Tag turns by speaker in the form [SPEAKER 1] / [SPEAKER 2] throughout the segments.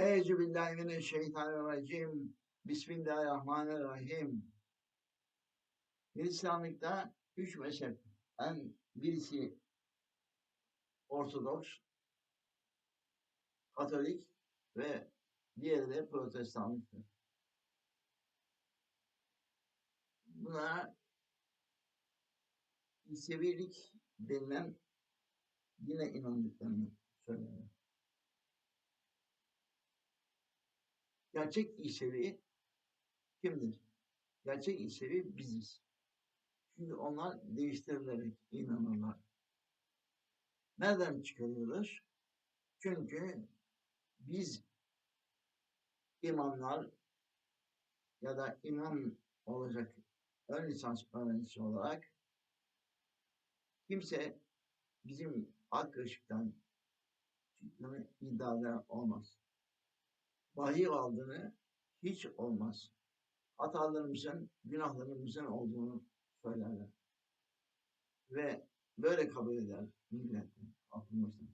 [SPEAKER 1] Euzu billahi mineşşeytanirracim. Bismillahirrahmanirrahim. Hristiyanlıkta üç mezhep. En birisi Ortodoks, Katolik ve diğeri de Protestanlıktır. Buna İsevilik denilen yine inandıklarını söylerler. Gerçek İsevi kimdir? Gerçek İsevi biziz. Çünkü onlar değiştirilerek inanırlar. Nereden çıkarıyoruz? Çünkü biz imamlar ya da imam olacak ön lisans öğrencisi olarak kimse bizim ak ışıktan çıktığını iddia olmaz. Vahiy aldığını hiç olmaz. Hatalarımızın, günahlarımızın olduğunu söylerler. Ve böyle kabul eder millet, halkımızdan.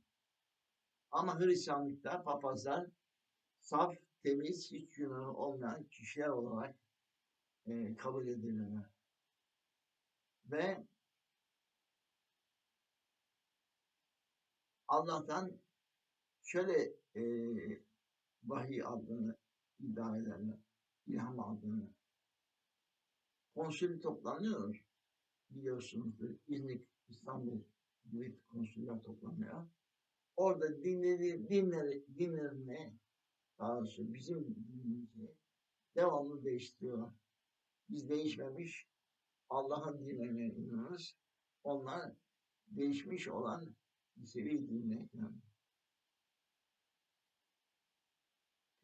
[SPEAKER 1] Ama Hristiyanlıkta papazlar saf, temiz, hiç günahı olmayan kişiler olarak e, kabul edilirler. Ve Allah'tan şöyle e, vahiy aldığını iddia ederler. İlham aldığını. Konsül toplanıyor. Biliyorsunuzdur. İznik, İstanbul gibi konsüller toplanıyor. Orada dinleri, dinleri, dinlerini doğrusu bizim dinimizi devamlı değiştiriyorlar. Biz değişmemiş Allah'ın dinlerine inanırız. Onlar değişmiş olan İsevi dinine inanır.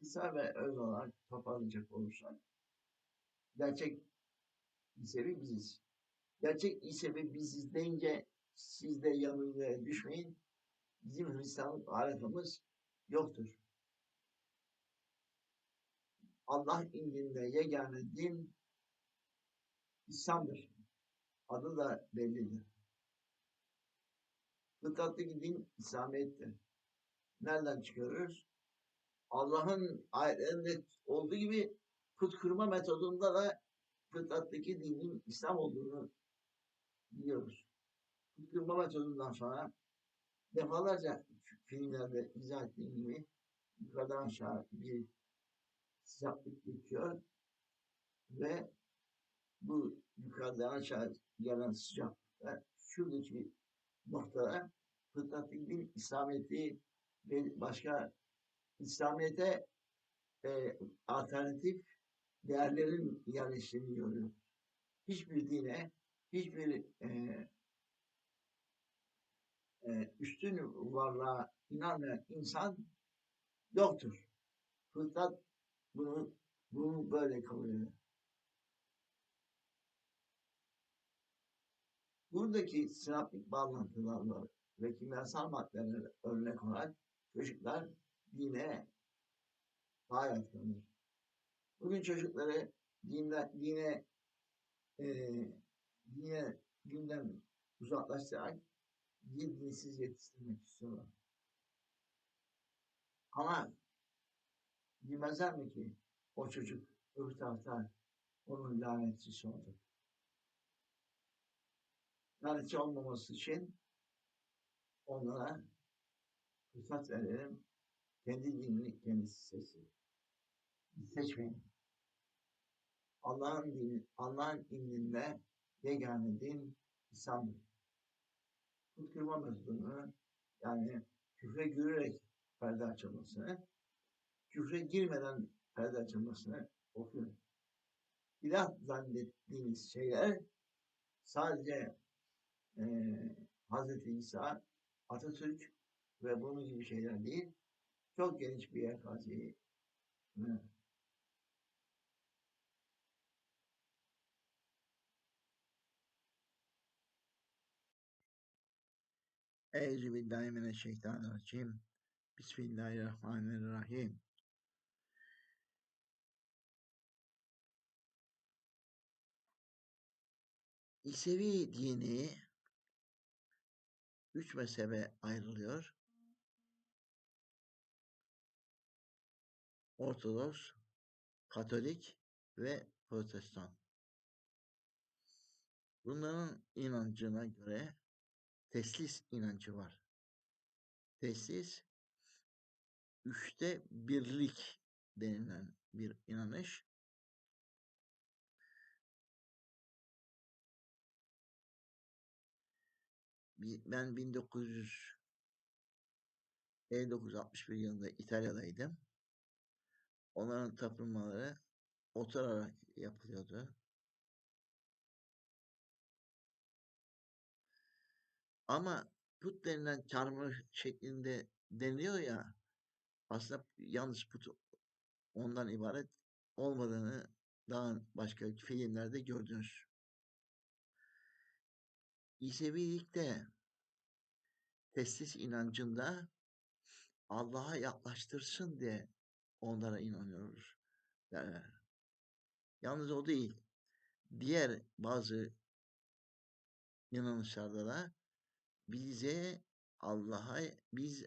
[SPEAKER 1] Kısa ve öz olarak toparlayacak olursak gerçek İsevi biziz. Gerçek İsevi biziz deyince siz de yanılgıya düşmeyin. Bizim Hristiyanlık alakamız yoktur. Allah indinde yegane din İslam'dır. Adı da bellidir. Fıtrattaki din İslamiyet'tir. Nereden çıkarıyoruz? Allah'ın ayetlerinde olduğu gibi put kırma metodunda da fıtrattaki dinin İslam olduğunu biliyoruz. Put kırma metodundan sonra defalarca filmlerde izah ettiğim gibi yukarıdan aşağı bir sıcaklık geçiyor ve bu yukarıdan aşağı gelen sıcaklıkta şuradaki noktada fıtrattaki din İslamiyet'i ve başka İslamiyet'e e, alternatif değerlerin yerleştiğini görüyoruz. Hiçbir dine, hiçbir e, e, üstün varlığa inanmayan insan yoktur. Fıtrat bunu, bunu böyle kabul eder. Buradaki sinaptik bağlantılarla ve kimyasal maddeler örnek olarak çocuklar dine daha yatkındır. Bugün çocukları dine, dine, e, dine dinden uzaklaştırarak din dinsiz yetiştirmek istiyorlar. Ama bilmezler mi ki o çocuk öbür tarafta onun lanetçisi olacak. Lanetçi olmaması için onlara fırsat verelim. Kendi dinini kendisi seçsin. Seçmeyin. Allah'ın dini, Allah'ın indinde yegane din İslam'dır. Put kırma metodunu yani küfre girerek perde açılmasını, küfre girmeden perde açılmasını okuyun. İlah zannettiğiniz şeyler sadece e, Hz. İsa, Atatürk ve bunun gibi şeyler değil, çok geniş bir yelpazeyi Euzu billahi mineşşeytanirracim. Bismillahirrahmanirrahim. İsevi dini üç mezhebe ayrılıyor.
[SPEAKER 2] Ortodoks, Katolik ve Protestan. Bunların inancına göre teslis inancı var. Teslis üçte birlik denilen bir inanış. Ben 1959-61 yılında İtalya'daydım. Onların tapınmaları oturarak yapılıyordu. Ama put denilen çarmıh şeklinde deniliyor ya aslında yalnız put ondan ibaret olmadığını daha başka filmlerde gördünüz. İsevilikte teslis inancında Allah'a yaklaştırsın diye onlara inanıyoruz derler. Yalnız o değil. Diğer bazı inanışlarda da bize Allah'a biz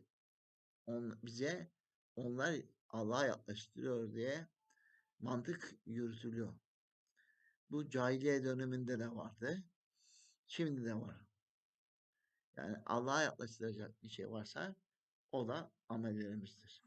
[SPEAKER 2] on, bize onlar Allah'a yaklaştırıyor diye mantık yürütülüyor. Bu cahiliye döneminde de vardı. Şimdi de var. Yani Allah'a yaklaştıracak bir şey varsa o da amellerimizdir.